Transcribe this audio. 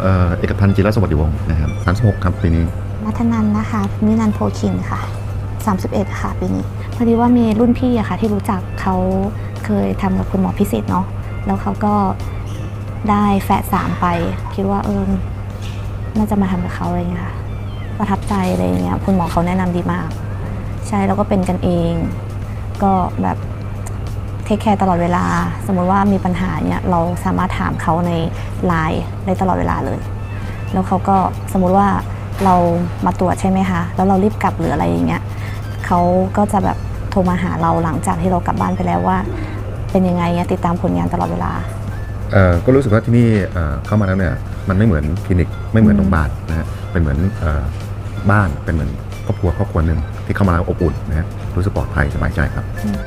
เอ่อเอกพันธ์จิรสวัสดิวงศ์นะครับ36ครับปีนี้ นัทนันนะคะมินันโพคินค่ะ 31 ค่ะปีนี้พอดีว่ามีรุ่นพี่อะค่ะที่รู้จักเขาเคยทำกับคุณหมอพิสิทธิ์เนาะแล้วเขาก็ได้แฝดสามไป คิดว่าเออน่าจะมาทำกับเขาอะไรเงี้ยค่ะประทับใจอะไรเงี้ยคุณหมอเขาแนะนำดีมาก ใช่แล้วก็เป็นกันเอง ก็แบบ เทคแคร์ตลอดเวลา สมมติว่ามีปัญหาเนี่ยเราสามารถถามเขาในไลน์ได้ตลอดเวลาเลย แล้วเขาก็สมมุติว่าเรามาตรวจใช่ไหมคะแล้วเรารีบกลับหรืออะไรอย่างเงี้ยเขาก็จะแบบโทรมาหาเราหลังจากที่เรากลับบ้านไปแล้วว่า เป็นยังไงเนี่ยติดตามผลงานตลอดเวลาเอ่อก็รู้สึกว่าที่นี่เอ่อเข้ามาแล้วเนี่ยมันไม่เหมือนคลินิกไม่เหมือนอืมโรงพยาบาลนะฮะเป็นเหมือนเอ่อบ้านเป็นเหมือนครอบครัวครอบครัวหนึ่งที่เข้ามาแล้วอบอุ่นนะฮะรู้สึกปลอดภัยสบายใจครับอืม